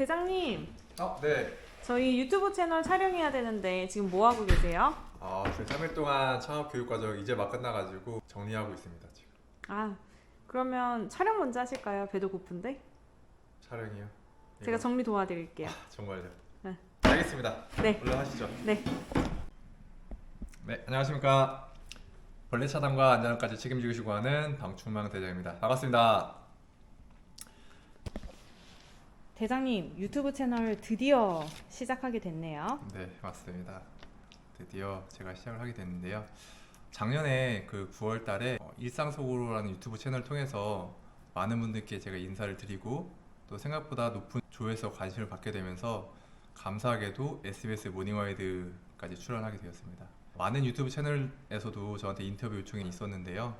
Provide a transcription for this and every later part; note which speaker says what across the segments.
Speaker 1: 대장님,
Speaker 2: 어, 네.
Speaker 1: 저희 유튜브 채널 촬영해야 되는데 지금 뭐 하고 계세요?
Speaker 2: 아, 저희 3일 동안 창업 교육 과정 이제 막 끝나가지고 정리하고 있습니다 지금.
Speaker 1: 아, 그러면 촬영 먼저 하실까요? 배도 고픈데?
Speaker 2: 촬영이요.
Speaker 1: 제가
Speaker 2: 이거-
Speaker 1: 정리 도와드릴게요.
Speaker 2: 정말요.
Speaker 1: 네.
Speaker 2: 알겠습니다.
Speaker 1: 네.
Speaker 2: 하시죠.
Speaker 1: 네.
Speaker 2: 네, 안녕하십니까. 벌레 차단과 안전까지 책임지고 하는 방충망 대장입니다. 반갑습니다.
Speaker 1: 대장님, 유튜브 채널 드디어 시작하게 됐네요.
Speaker 2: 네, 맞습니다. 드디어 제가 시작을 하게 됐는데요. 작년에 그 9월 달에 어, 일상 속으로라는 유튜브 채널을 통해서 많은 분들께 제가 인사를 드리고 또 생각보다 높은 조회수 관심을 받게 되면서 감사하게도 SBS 모닝와이드까지 출연하게 되었습니다. 많은 유튜브 채널에서도 저한테 인터뷰 요청이 있었는데요.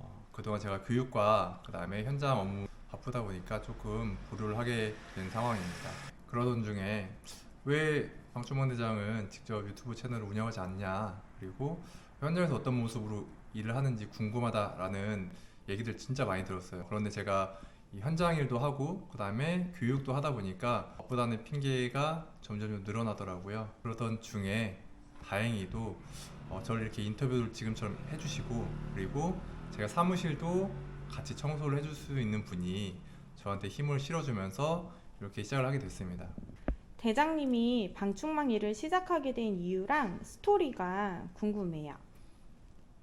Speaker 2: 어, 그동안 제가 교육과 그 다음에 현장 업무 바쁘다 보니까 조금 보류를 하게 된 상황입니다. 그러던 중에 왜 방충망 대장은 직접 유튜브 채널을 운영하지 않냐 그리고 현장에서 어떤 모습으로 일을 하는지 궁금하다라는 얘기들 진짜 많이 들었어요. 그런데 제가 이 현장 일도 하고 그 다음에 교육도 하다 보니까 바쁘다는 핑계가 점점 좀 늘어나더라고요. 그러던 중에 다행히도 어, 저를 이렇게 인터뷰를 지금처럼 해주시고 그리고 제가 사무실도 같이 청소를 해줄 수 있는 분이 저한테 힘을 실어주면서 이렇게 시작을 하게 됐습니다.
Speaker 1: 대장님이 방충망 일을 시작하게 된 이유랑 스토리가 궁금해요.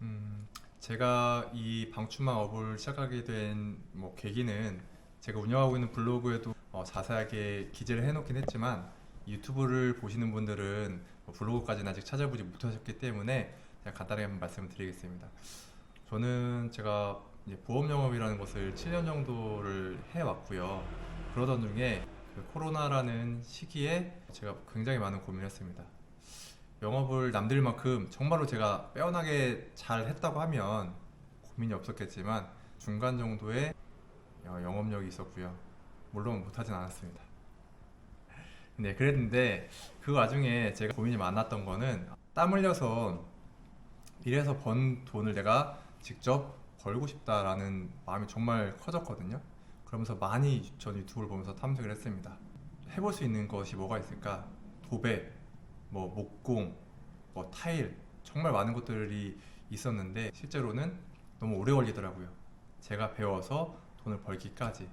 Speaker 2: 음, 제가 이 방충망 업을 시작하게 된 뭐 계기는 제가 운영하고 있는 블로그에도 어, 자세하게 기재를 해놓긴 했지만 유튜브를 보시는 분들은 뭐 블로그까지는 아직 찾아보지 못하셨기 때문에 그냥 간단하게 한번 말씀을 드리겠습니다. 저는 제가 이제 보험 영업이라는 것을 7년 정도를 해왔고요. 그러던 중에 그 코로나라는 시기에 제가 굉장히 많은 고민을 했습니다. 영업을 남들만큼 정말로 제가 빼어나게 잘 했다고 하면 고민이 없었겠지만 중간 정도의 어, 영업력이 있었고요. 물론 못하진 않았습니다. 네, 그랬는데 그 와중에 제가 고민이 많았던 거는 땀 흘려서 일해서 번 돈을 내가 직접 벌고 싶다라는 마음이 정말 커졌거든요. 그러면서 많이 전 유튜브를 보면서 탐색을 했습니다. 해볼 수 있는 것이 뭐가 있을까? 도배, 뭐 목공, 뭐 타일 정말 많은 것들이 있었는데 실제로는 너무 오래 걸리더라고요. 제가 배워서 돈을 벌기까지.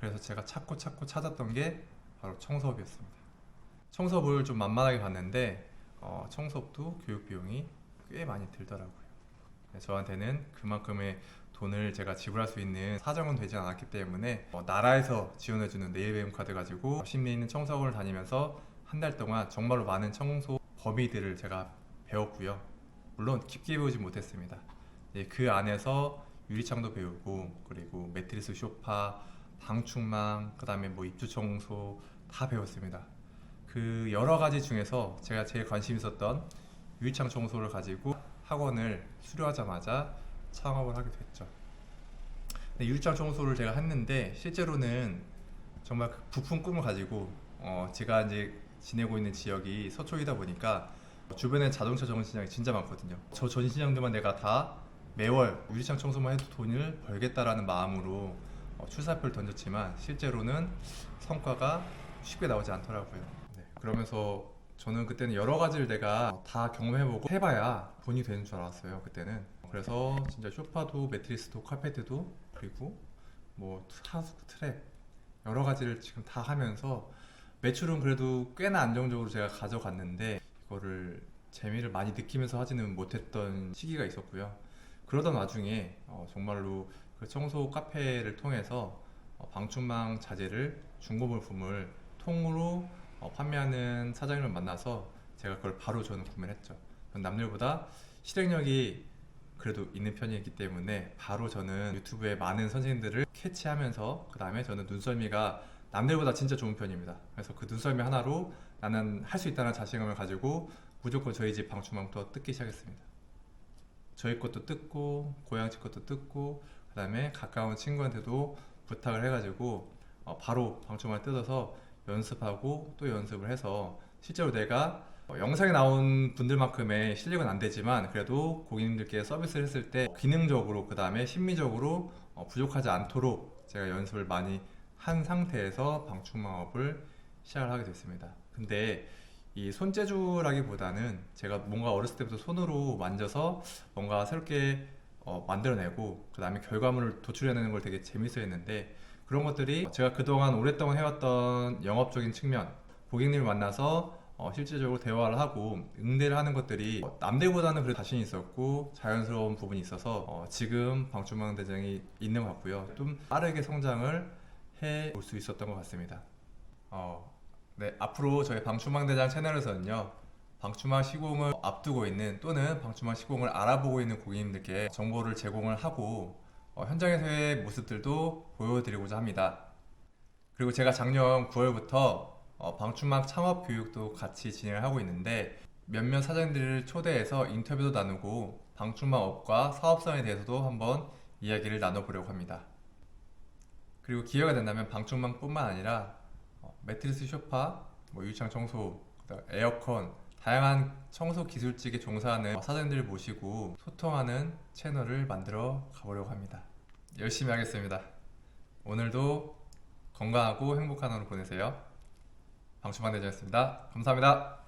Speaker 2: 그래서 제가 찾고 찾고 찾았던 게 바로 청소업이었습니다. 청소업을 좀 만만하게 봤는데 어, 청소업도 교육 비용이 꽤 많이 들더라고요. 네, 저한테는 그만큼의 돈을 제가 지불할 수 있는 사정은 되지 않았기 때문에 어, 나라에서 지원해주는 네일배움 카드 가지고 심리에 있는 청소학원을 다니면서 한 달 동안 정말로 많은 청소 범위들을 제가 배웠고요. 물론 깊게 배우지 못했습니다. 예, 그 안에서 유리창도 배우고 그리고 매트리스 쇼파, 방충망, 그다음에 뭐 입주 청소 다 배웠습니다. 그 여러 가지 중에서 제가 제일 관심 있었던 유리창 청소를 가지고 학원을 수료하자마자 창업을 하게 됐죠. 유리창 청소를 제가 했는데 실제로는 정말 그 부푼 꿈을 가지고 어 제가 이제 지내고 있는 지역이 서초이다 보니까 주변에 자동차 전시장이 진짜 많거든요. 저 전시장들만 내가 다 매월 유리창 청소만 해도 돈을 벌겠다라는 마음으로 어, 출사표를 던졌지만 실제로는 성과가 쉽게 나오지 않더라고요. 네, 그러면서 저는 그때는 여러 가지를 내가 다 경험해보고 해봐야 돈이 되는 줄 알았어요. 그때는 그래서 진짜 소파도 매트리스도 카페트도 그리고 뭐 하수 트랩 여러 가지를 지금 다 하면서 매출은 그래도 꽤나 안정적으로 제가 가져갔는데 이거를 재미를 많이 느끼면서 하지는 못했던 시기가 있었고요. 그러던 와중에 어, 정말로 그 청소 카페를 통해서 어, 방충망 자재를 중고물품을 통으로 어, 판매하는 사장님을 만나서 제가 그걸 바로 저는 구매를 했죠. 전 남들보다 실행력이 그래도 있는 편이기 때문에 바로 저는 유튜브에 많은 선생님들을 캐치하면서 그 다음에 저는 눈썰미가 남들보다 진짜 좋은 편입니다. 그래서 그 눈썰미 하나로 나는 할 수 있다는 자신감을 가지고 무조건 저희 집 방충망부터 뜯기 시작했습니다. 저희 것도 뜯고 고향 집 것도 뜯고 그 다음에 가까운 친구한테도 부탁을 해가지고 어, 바로 방충망을 뜯어서 연습하고 또 연습을 해서 실제로 내가 어, 영상에 나온 분들만큼의 실력은 안 되지만 그래도 고객님들께 서비스를 했을 때 기능적으로 그 다음에 심미적으로 어, 부족하지 않도록 제가 연습을 많이 한 상태에서 방충망업을 시작을 하게 됐습니다. 근데 이 손재주라기보다는 제가 뭔가 어렸을 때부터 손으로 만져서 뭔가 새롭게 어, 만들어내고 그 다음에 결과물을 도출해내는 걸 되게 재밌어 했는데 그런 것들이 제가 그동안 오랫동안 해왔던 영업적인 측면 고객님을 만나서 어, 실질적으로 대화를 하고 응대를 하는 것들이 어, 남들보다는 그래도 자신 있었고 자연스러운 부분이 있어서 어, 지금 방충망 대장이 있는 것 같고요. 좀 빠르게 성장을 해볼수 있었던 것 같습니다. 어, 네, 앞으로 저희 방충망 대장 채널에서는요. 방충망 시공을 앞두고 있는 또는 방충망 시공을 알아보고 있는 고객님들께 정보를 제공을 하고 어, 현장에서의 모습들도 보여드리고자 합니다. 그리고 제가 작년 9월부터 어, 방충망 창업 교육도 같이 진행을 하고 있는데 몇몇 사장들을 초대해서 인터뷰도 나누고 방충망 업과 사업성에 대해서도 한번 이야기를 나눠보려고 합니다. 그리고 기회가 된다면 방충망뿐만 아니라 어, 매트리스 쇼파, 뭐 유리창 청소, 에어컨 다양한 청소 기술직에 종사하는 사장들을 모시고 소통하는 채널을 만들어 가보려고 합니다. 열심히 하겠습니다. 오늘도 건강하고 행복한 하루 보내세요. 방충망 대장이었습니다. 감사합니다.